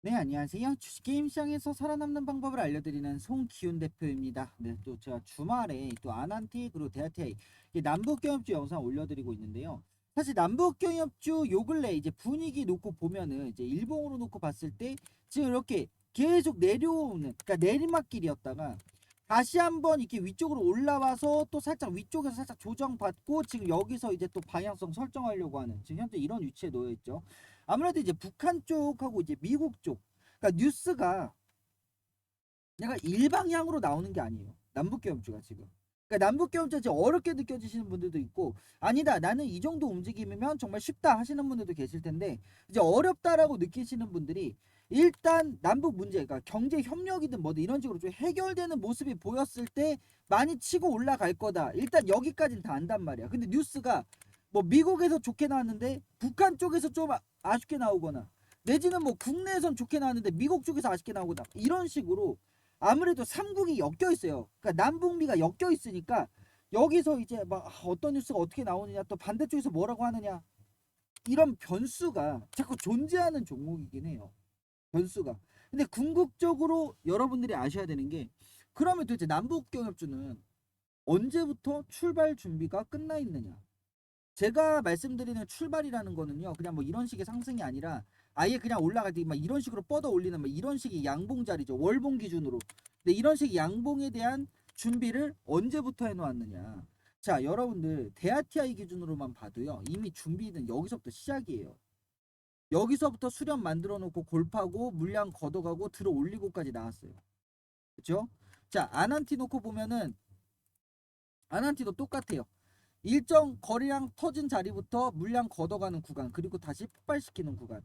네, 안녕하세요. 주식게임 시장에서 살아남는 방법을 알려드리는 송기훈 대표입니다. 네, 또 제가 주말에 또 아난티 그리고 대하티아이 이 남북경협주 영상 올려드리고 있는데요. 사실 남북경협주 요 근래 이제 분위기 놓고 보면은 이제 일봉으로 놓고 봤을 때 지금 이렇게 계속 내려오는 그러니까 내리막길이었다가 다시 한번 이렇게 위쪽으로 올라와서 또 살짝 위쪽에서 살짝 조정받고 지금 여기서 이제 또 방향성 설정하려고 하는 지금 현재 이런 위치에 놓여 있죠. 아무래도 이제 북한 쪽하고 이제 미국 쪽, 그러니까 뉴스가 내가 일방향으로 나오는 게 아니에요. 남북경협주가 지금. 그러니까 남북경협주가 지금 어렵게 느껴지시는 분들도 있고 아니다 나는 이 정도 움직임이면 정말 쉽다 하시는 분들도 계실 텐데 이제 어렵다라고 느끼시는 분들이 일단 남북 문제, 그러니까 경제 협력이든 뭐든 이런 식으로 좀 해결되는 모습이 보였을 때 많이 치고 올라갈 거다. 일단 여기까지는 다 안단 말이야. 근데 뉴스가 뭐 미국에서 좋게 나왔는데 북한 쪽에서 좀 아- 아쉽게 나오거나 내지는 뭐 국내에선 좋게 나왔는데 미국 쪽에서 아쉽게 나오거나 이런 식으로 아무래도 삼국이 엮여 있어요. 그러니까 남북미가 엮여 있으니까 여기서 이제 막 아, 어떤 뉴스가 어떻게 나오느냐 또 반대쪽에서 뭐라고 하느냐 이런 변수가 자꾸 존재하는 종목이긴 해요. 변수가. 근데 궁극적으로 여러분들이 아셔야 되는 게 그러면 도대체 남북 경협주는 언제부터 출발 준비가 끝나 있느냐? 제가 말씀드리는 출발이라는 거는요, 그냥 뭐 이런 식의 상승이 아니라 아예 그냥 올라갈 때 막 이런 식으로 뻗어 올리는 막 이런 식의 양봉 자리죠. 월봉 기준으로. 근데 이런 식의 양봉에 대한 준비를 언제부터 해 놓았느냐. 자, 여러분들 대아티아이 기준으로만 봐도요, 이미 준비는 여기서부터 시작이에요. 여기서부터 수렴 만들어 놓고 골파고 물량 걷어가고 들어 올리고까지 나왔어요. 그쵸? 자, 아난티 놓고 보면은 아난티도 똑같아요. 일정 거리랑 터진 자리부터 물량 걷어가는 구간 그리고 다시 폭발시키는 구간.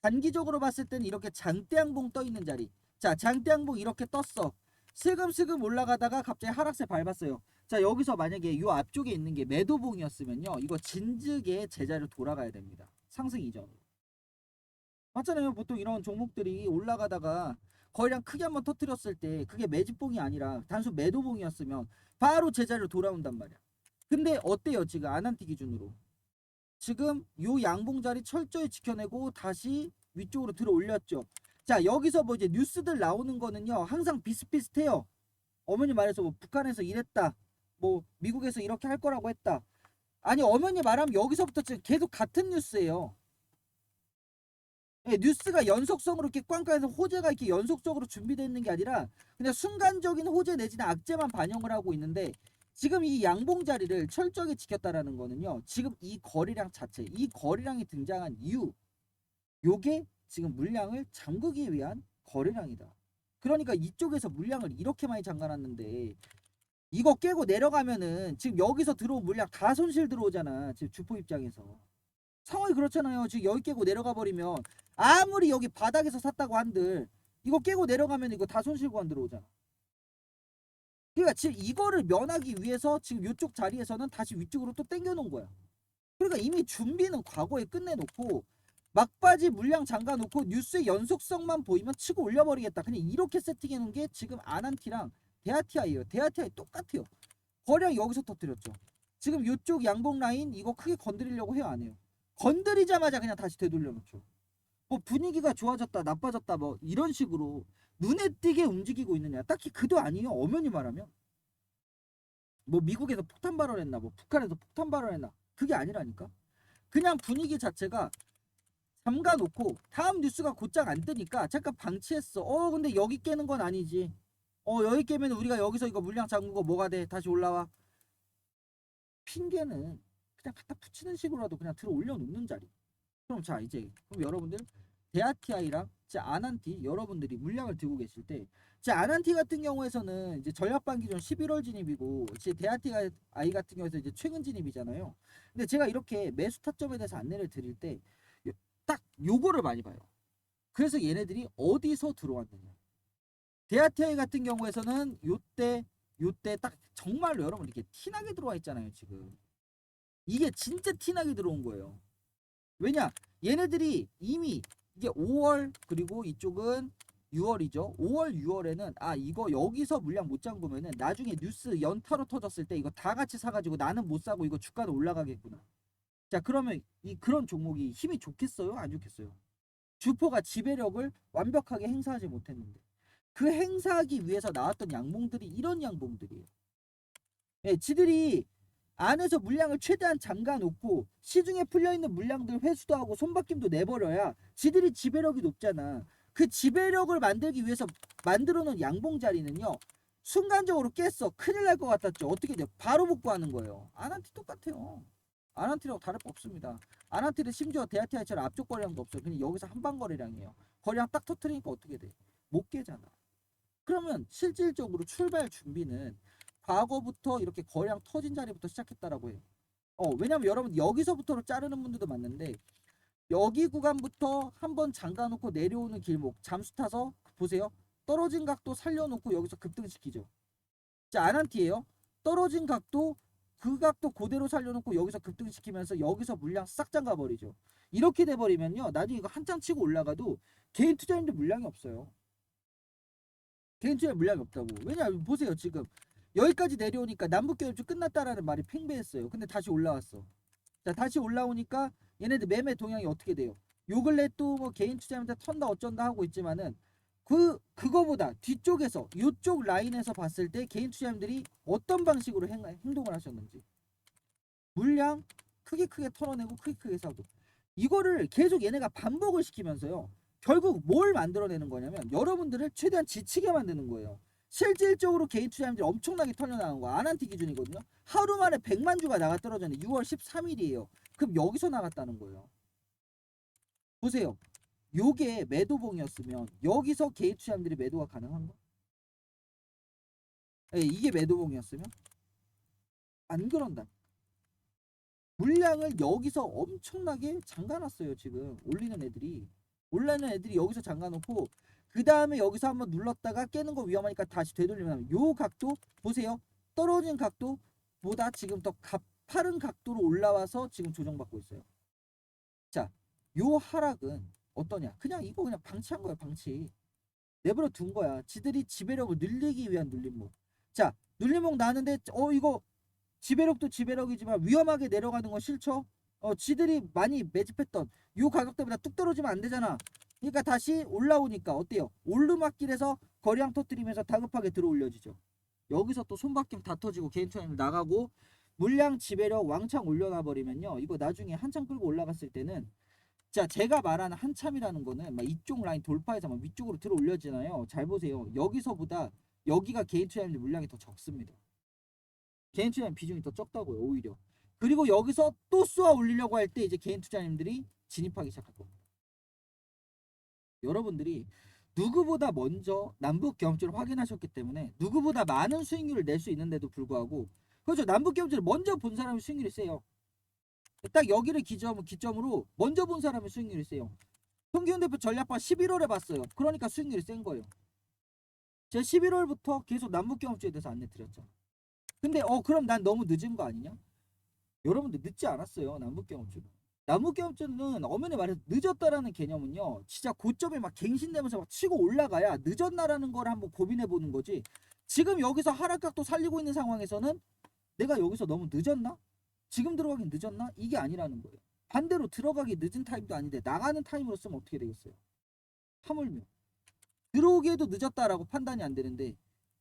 단기적으로 봤을 때는 이렇게 장대양봉 떠 있는 자리. 자 장대양봉 이렇게 떴어. 슬금슬금 올라가다가 갑자기 하락세 밟았어요. 자 여기서 만약에 요 앞쪽에 있는 게 매도봉이었으면요 이거 진즉에 제자리로 돌아가야 됩니다. 상승 이전으로 맞잖아요. 보통 이런 종목들이 올라가다가 거리랑 크게 한번 터뜨렸을 때 그게 매집봉이 아니라 단순 매도봉이었으면 바로 제자리로 돌아온단 말이야 근데 어때요 지금 아난티 기준으로? 지금 요 양봉 자리 철저히 지켜내고 다시 위쪽으로 들어 올렸죠. 자 여기서 뭐 이제 뉴스들 나오는 거는요 항상 비슷비슷해요. 어머니 말해서 뭐 북한에서 이랬다 뭐 미국에서 이렇게 할 거라고 했다. 아니 어머니 말하면 여기서부터 지금 계속 같은 뉴스예요. 예, 뉴스가 연속성으로 이렇게 꽝꽝해서 호재가 이렇게 연속적으로 준비되어 있는 게 아니라 그냥 순간적인 호재 내지는 악재만 반영을 하고 있는데 지금 이 양봉 자리를 철저하게 지켰다라는 거는요. 지금 이 거리량 자체, 이 거리량이 등장한 이유, 요게 지금 물량을 잠그기 위한 거리량이다. 그러니까 이쪽에서 물량을 이렇게 많이 잠가놨는데 이거 깨고 내려가면은 지금 여기서 들어온 물량 다 손실 들어오잖아. 지금 주포 입장에서. 상황이 그렇잖아요. 지금 여기 깨고 내려가 버리면 아무리 여기 바닥에서 샀다고 한들 이거 깨고 내려가면 이거 다 손실 구간 들어오잖아. 그러니까 지금 이거를 면하기 위해서 지금 이쪽 자리에서는 다시 위쪽으로 또 당겨 놓은 거야. 그러니까 이미 준비는 과거에 끝내놓고 막바지 물량 잠가 놓고 뉴스의 연속성만 보이면 치고 올려버리겠다. 그냥 이렇게 세팅해 놓은 게 지금 아난티랑 데아티아예요. 데아티아이 똑같아요. 거량 여기서 터뜨렸죠. 지금 이쪽 양봉 라인 이거 크게 건드리려고 해요 안 해요? 건드리자마자 그냥 다시 되돌려 놓죠. 뭐 분위기가 좋아졌다 나빠졌다 뭐 이런 식으로 눈에 띄게 움직이고 있느냐. 딱히 그도 아니에요. 엄연히 말하면. 뭐 미국에서 폭탄 발언했나 뭐 북한에서 폭탄 발언했나. 그게 아니라니까. 그냥 분위기 자체가 잠가 놓고 다음 뉴스가 곧장 안 뜨니까 잠깐 방치했어. 어 근데 여기 깨는 건 아니지. 어 여기 깨면 우리가 여기서 이거 물량 잠그고 뭐가 돼? 다시 올라와. 핑계는 그냥 갖다 붙이는 식으로라도 그냥 들어 올려놓는 자리. 그럼 자 이제 그럼 여러분들 데아티아이랑 제 아난티 여러분들이 물량을 들고 계실 때제 아난티 같은 경우에서는 이제 전략반 기준 11월 진입이고 제 데아티아 아이 같은 경우에서 이제 최근 진입이잖아요. 근데 제가 이렇게 매수 타점에 대해서 안내를 드릴 때 딱 요거를 많이 봐요. 그래서 얘네들이 어디서 들어왔느냐. 데아티아이 같은 경우에서는 요때 요때 딱 정말로 여러분 이렇게 티나게 들어와 있잖아요, 지금. 이게 진짜 티나게 들어온 거예요. 왜냐? 얘네들이 이미 이게 5월 그리고 이쪽은 6월이죠. 5월 6월에는 아 이거 여기서 물량 못 잠그면은 나중에 뉴스 연타로 터졌을 때 이거 다 같이 사가지고 나는 못 사고 이거 주가는 올라가겠구나. 자 그러면 이 그런 종목이 힘이 좋겠어요? 안 좋겠어요? 주포가 지배력을 완벽하게 행사하지 못했는데 그 행사하기 위해서 나왔던 양봉들이 이런 양봉들이에요. 예, 지들이 안에서 물량을 최대한 잠가 놓고 시중에 풀려 있는 물량들 회수도 하고 손바뀜도 내버려야 지들이 지배력이 높잖아. 그 지배력을 만들기 위해서 만들어 놓은 양봉 자리는요. 순간적으로 깼어. 큰일 날 것 같았죠. 어떻게 돼요? 바로 복구하는 거예요. 아난티 똑같아요. 아난티라고 다를 거 없습니다. 아난티는 심지어 대하티아처럼 앞쪽 거리량도 없어요. 그냥 여기서 한방 거리량이에요. 거리량 딱 터트리니까 어떻게 돼? 못 깨잖아. 그러면 실질적으로 출발 준비는 과거부터 이렇게 거리량 터진 자리부터 시작했다라고 해요. 어, 왜냐면 여러분 여기서부터로 자르는 분들도 많는데 여기 구간부터 한번 잠가놓고 내려오는 길목 잠수 타서 보세요. 떨어진 각도 살려놓고 여기서 급등시키죠. 자, 아난티예요. 떨어진 각도 그 각도 그대로 살려놓고 여기서 급등시키면서 여기서 물량 싹 잠가버리죠. 이렇게 돼버리면요. 나중에 이거 한참 치고 올라가도 개인 투자인들 물량이 없어요. 개인 투자 물량이 없다고. 왜냐 보세요 지금 여기까지 내려오니까 남북교협주 끝났다라는 말이 팽배했어요. 근데 다시 올라왔어. 자 다시 올라오니까 얘네들 매매 동향이 어떻게 돼요? 요 근래 또 뭐 개인 투자한테 턴다 어쩐다 하고 있지만은 그 그거보다 뒤쪽에서 이쪽 라인에서 봤을 때 개인 투자자들이 어떤 방식으로 행, 행동을 하셨는지 물량 크게 크게 털어내고 크게 크게 사고 이거를 계속 얘네가 반복을 시키면서요 결국 뭘 만들어내는 거냐면 여러분들을 최대한 지치게 만드는 거예요 실질적으로 개인 투자자들이 엄청나게 털려나간 거 아난티 기준이거든요. 하루 만에 100만 주가 떨어졌는데 6월 13일이에요. 그럼 여기서 나갔다는 거예요. 보세요. 요게 매도봉이었으면 여기서 개인 투자자들이 매도가 가능한가? 예, 이게 매도봉이었으면? 안 그런다. 물량을 여기서 엄청나게 잠가놨어요 지금. 올리는 애들이. 올리는 애들이 여기서 잠가놓고 그 다음에 여기서 한번 눌렀다가 깨는 거 위험하니까 다시 되돌리면 요 각도 보세요 떨어진 각도보다 지금 더 가파른 각도로 올라와서 지금 조정받고 있어요. 자, 요 하락은 어떠냐? 그냥 이거 그냥 방치한 거야, 방치. 내버려 둔 거야. 지들이 지배력을 늘리기 위한 눌림목. 자, 눌림목 나는데 어 이거 지배력도 지배력이지만 위험하게 내려가는 건 싫죠? 어, 지들이 많이 매집했던 요 가격대보다 뚝 떨어지면 안 되잖아. 그러니까 다시 올라오니까 어때요? 오르막길에서 거리량 터뜨리면서 다급하게 들어 올려지죠. 여기서 또 손바뀜 다 터지고 개인 투자님 나가고 물량 지배력 왕창 올려놔 버리면요. 이거 나중에 한참 끌고 올라갔을 때는 자, 제가 말하는 한참이라는 거는 막 이쪽 라인 돌파해서 막 위쪽으로 들어 올려지나요? 잘 보세요. 여기서보다 여기가 개인 투자자들 물량이 더 적습니다. 개인 투자자 비중이 더 적다고요, 오히려. 그리고 여기서 또 쏘아 올리려고 할 때 이제 개인 투자자님들이 진입하기 시작할 겁니다. 여러분들이 누구보다 먼저 남북 경험치를 확인하셨기 때문에 누구보다 많은 수익률을 낼 수 있는데도 불구하고 그렇죠. 남북 경험치를 먼저 본 사람이 수익률이 세요. 딱 여기를 기점, 기점으로 먼저 본 사람의 수익률이 세요. 송기훈 대표 전략반 11월에 봤어요. 그러니까 수익률이 센 거예요. 제가 11월부터 계속 남북 경험주에 대해서 안내 드렸죠. 근데 어 그럼 난 너무 늦은 거 아니냐? 여러분들 늦지 않았어요. 남북 경험주는. 경험주는 엄연히 말해서 늦었다라는 개념은요. 진짜 고점에 막 갱신되면서 막 치고 올라가야 늦었나라는 걸 한번 고민해 보는 거지. 지금 여기서 하락각도 살리고 있는 상황에서는 내가 여기서 너무 늦었나? 지금 들어가긴 늦었나? 이게 아니라는 거예요. 반대로 들어가기 늦은 타임도 아닌데 나가는 타임으로 쓰면 어떻게 되겠어요? 하물며 들어오기에도 늦었다라고 판단이 안 되는데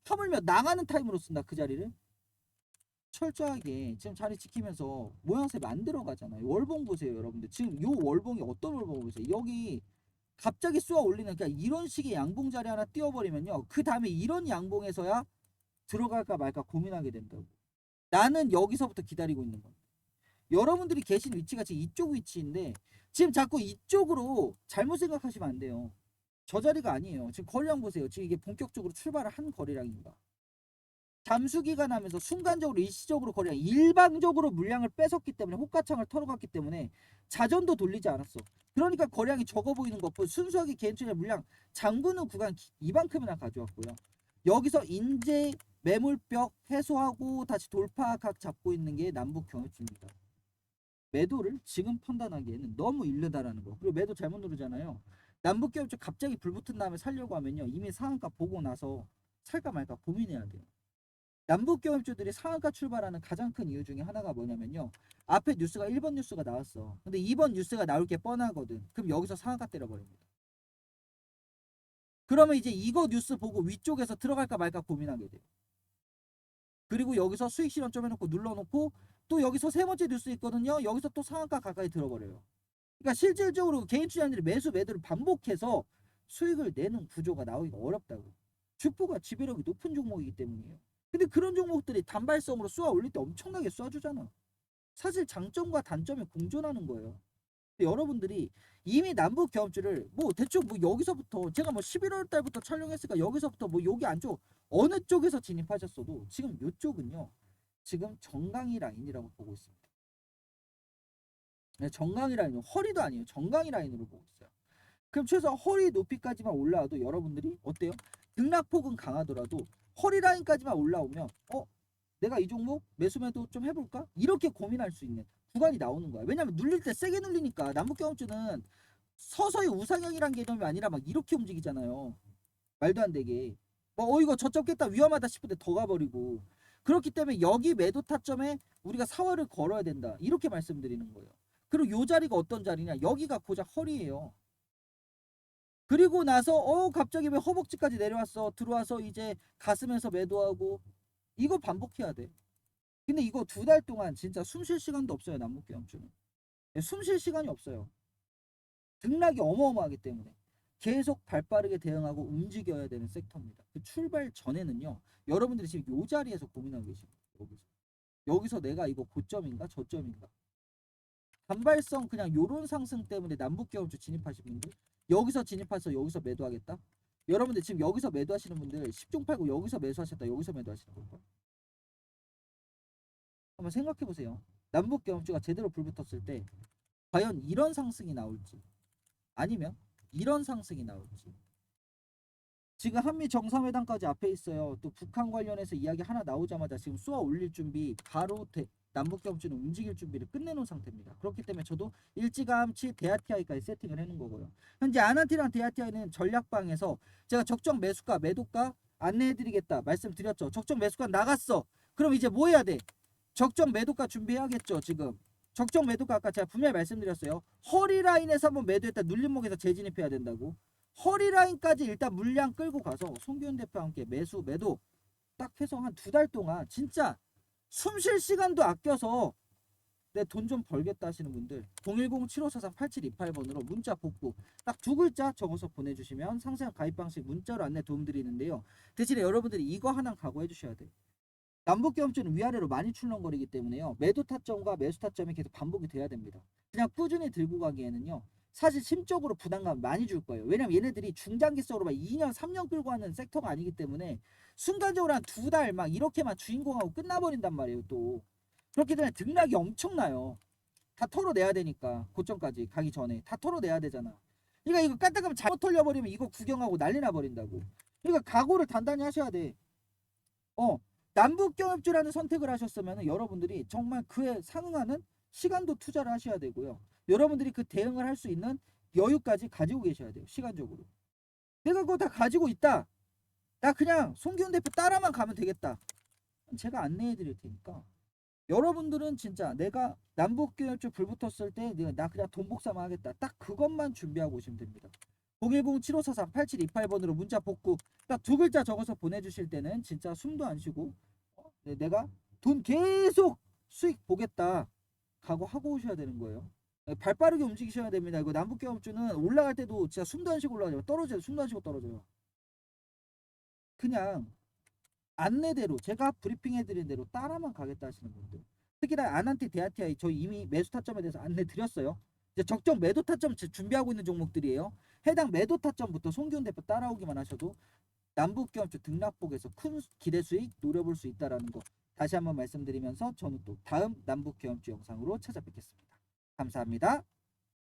하물며 나가는 타임으로 쓴다 그 자리를 철저하게 지금 자리 지키면서 모양새 만들어 가잖아요. 월봉 보세요, 여러분들. 지금 요 월봉이 어떤 월봉 보세요. 여기 갑자기 쏘아 올리는 그러니까 이런 식의 양봉 자리 하나 띄워버리면요. 그 다음에 이런 양봉에서야 들어갈까 말까 고민하게 된다고. 나는 여기서부터 기다리고 있는 겁니다. 여러분들이 계신 위치가 지금 이쪽 위치인데 지금 자꾸 이쪽으로 잘못 생각하시면 안 돼요. 저 자리가 아니에요. 지금 거리량 보세요. 지금 이게 본격적으로 출발을 한 거리량입니다. 잠수기가 나면서 순간적으로 일시적으로 거리량 일방적으로 물량을 뺏었기 때문에 호가창을 털어갔기 때문에 자전도 돌리지 않았어. 그러니까 거량이 적어 보이는 것뿐 순수하게 개인투자 물량 잠그는 구간 기- 이만큼이나 가져왔고요. 여기서 인재 매물벽 해소하고 다시 돌파각 잡고 있는 게 남북 경협주입니다. 매도를 지금 판단하기에는 너무 이르다라는 거. 그리고 매도 잘못 누르잖아요. 남북 경협주 갑자기 불 붙은 다음에 살려고 하면요. 이미 상한가 보고 나서 살까 말까 고민해야 돼요. 남북 경협주들이 상한가 출발하는 가장 큰 이유 중에 하나가 뭐냐면요. 앞에 뉴스가 1번 뉴스가 나왔어. 근데 2번 뉴스가 나올 게 뻔하거든. 그럼 여기서 상한가 때려버립니다. 그러면 이제 이거 뉴스 보고 위쪽에서 들어갈까 말까 고민하게 돼요. 그리고 여기서 수익 실현 좀 해놓고 눌러놓고 또 여기서 세 번째 뉴스 있거든요. 여기서 또 상한가 가까이 들어버려요. 그러니까 실질적으로 개인 투자자들이 매수 매도를 반복해서 수익을 내는 구조가 나오기가 어렵다고. 주포가 지배력이 높은 종목이기 때문이에요. 근데 그런 종목들이 단발성으로 쏘아 올릴 때 엄청나게 쏴주잖아. 사실 장점과 단점이 공존하는 거예요. 여러분들이 이미 남북 경험주를 뭐 대충 뭐 여기서부터 제가 뭐 11월 달부터 촬영했으니까 여기서부터 뭐 여기 안쪽 어느 쪽에서 진입하셨어도 지금 이쪽은요. 지금 정강이 라인이라고 보고 있습니다. 네, 정강이 라인, 허리도 아니에요. 정강이 라인으로 보고 있어요. 그럼 최소 허리 높이까지만 올라와도 여러분들이 어때요? 등락폭은 강하더라도 허리 라인까지만 올라오면 어 내가 이 종목 매수매도 좀 해볼까? 이렇게 고민할 수 있는 구간이 나오는 거야. 왜냐면 눌릴 때 세게 눌리니까 남북경험주는 서서히 우상향이란 개념이 아니라 막 이렇게 움직이잖아요. 말도 안 되게. 뭐, 어 이거 저점 깼다 위험하다 때더 가버리고 그렇기 때문에 여기 매도 타점에 우리가 사활을 걸어야 된다 이렇게 말씀드리는 거예요. 그리고 요 자리가 어떤 자리냐? 여기가 고작 허리예요. 그리고 나서 어 갑자기 왜 허벅지까지 내려왔어? 들어와서 이제 가슴에서 매도하고 이거 반복해야 돼. 근데 이거 두 달 동안 진짜 숨 쉴 시간도 없어요 남북경험주는. 숨쉴 시간이 없어요. 등락이 어마어마하기 때문에 계속 발빠르게 대응하고 움직여야 되는 섹터입니다. 그 출발 전에는요 여러분들이 지금 요 자리에서 고민하고 계십니다. 여기서 여기서 내가 이거 고점인가 저점인가 단발성 그냥 요런 상승 때문에 남북경험주 진입하신 분들 여기서 진입해서 여기서 매도하겠다. 여러분들 지금 여기서 매도하시는 분들 10종 팔고 여기서 매수하셨다 여기서 매도하시는 걸까? 한번 생각해 보세요. 남북 경험주가 제대로 불붙었을 때 과연 이런 상승이 나올지 아니면 이런 상승이 나올지 지금 한미 정상회담까지 앞에 있어요. 또 북한 관련해서 이야기 하나 나오자마자 지금 쏘아 올릴 준비 바로 대, 남북 경험주는 움직일 준비를 끝내놓은 상태입니다. 그렇기 때문에 저도 일찌감치 대아티아이까지 세팅을 해놓은 거고요. 현재 아나티랑 대아티아이는 전략방에서 제가 적정 매수가 매도가 안내해드리겠다 말씀드렸죠. 적정 매수가 나갔어. 그럼 이제 뭐 해야 돼? 적정 매도가 준비해야겠죠. 지금 적정 매도가 아까 제가 분명히 말씀드렸어요. 허리 라인에서 한번 매도했다 눌림목에서 재진입해야 된다고. 허리 라인까지 일단 물량 끌고 가서 송기훈 대표와 함께 매수 매도 딱 해서 한 두 달 동안 진짜 숨 쉴 시간도 아껴서 내 돈 좀 벌겠다 하시는 분들 010-7543-8728번으로 문자 복구 딱 두 글자 적어서 보내주시면 상세한 가입 방식 문자로 안내 도움드리는데요. 대신에 여러분들이 이거 하나 각오해 주셔야 돼. 남북경험주는 위아래로 많이 출렁거리기 때문에요. 매도 타점과 매수 타점이 계속 반복이 돼야 됩니다. 그냥 꾸준히 들고 가기에는요. 사실 심적으로 부담감 많이 줄 거예요. 왜냐면 얘네들이 중장기성으로 막 2년, 3년 끌고 가는 섹터가 아니기 때문에 순간적으로 한 두 달 막 이렇게만 주인공하고 끝나버린단 말이에요. 또 그렇기 때문에 등락이 엄청나요. 다 털어내야 되니까 고점까지 가기 전에 다 털어내야 되잖아. 그러니까 이거 까딱하면 잘못 털려버리면 이거 구경하고 난리 나버린다고. 그러니까 각오를 단단히 하셔야 돼. 어 남북경협주라는 선택을 하셨으면 여러분들이 정말 그에 상응하는 시간도 투자를 하셔야 되고요. 여러분들이 그 대응을 할 수 있는 여유까지 가지고 계셔야 돼요. 시간적으로. 내가 그거 다 가지고 있다. 나 그냥 송기훈 대표 따라만 가면 되겠다. 제가 안내해 드릴 테니까. 여러분들은 진짜 내가 남북교협주 불붙었을 때 내가 나 그냥 돈 복사만 하겠다. 딱 그것만 준비하고 오시면 됩니다. 010-7543-8728번으로 문자 복구 딱 두 글자 적어서 보내주실 때는 진짜 숨도 안 쉬고 어? 네, 내가 돈 계속 수익 보겠다 각오하고 오셔야 되는 거예요. 네, 발 빠르게 움직이셔야 됩니다. 이거 남북경협주는 올라갈 때도 진짜 숨도 안 쉬고 올라가죠. 떨어져요. 숨도 안 쉬고 떨어져요. 그냥 안내대로 제가 브리핑해드린 대로 따라만 가겠다 하시는 분들 특히나 아난티 데아티아이 저희 이미 매수 타점에 대해서 안내 드렸어요. 이제 적정 매도 타점 지- 준비하고 있는 종목들이에요. 해당 매도 타점부터 송기훈 대표 따라오기만 하셔도 남북경협주 등락폭에서 큰 기대 수익 노려볼 수 있다라는 거 다시 한번 말씀드리면서 저는 또 다음 남북경협주 영상으로 찾아뵙겠습니다. 감사합니다.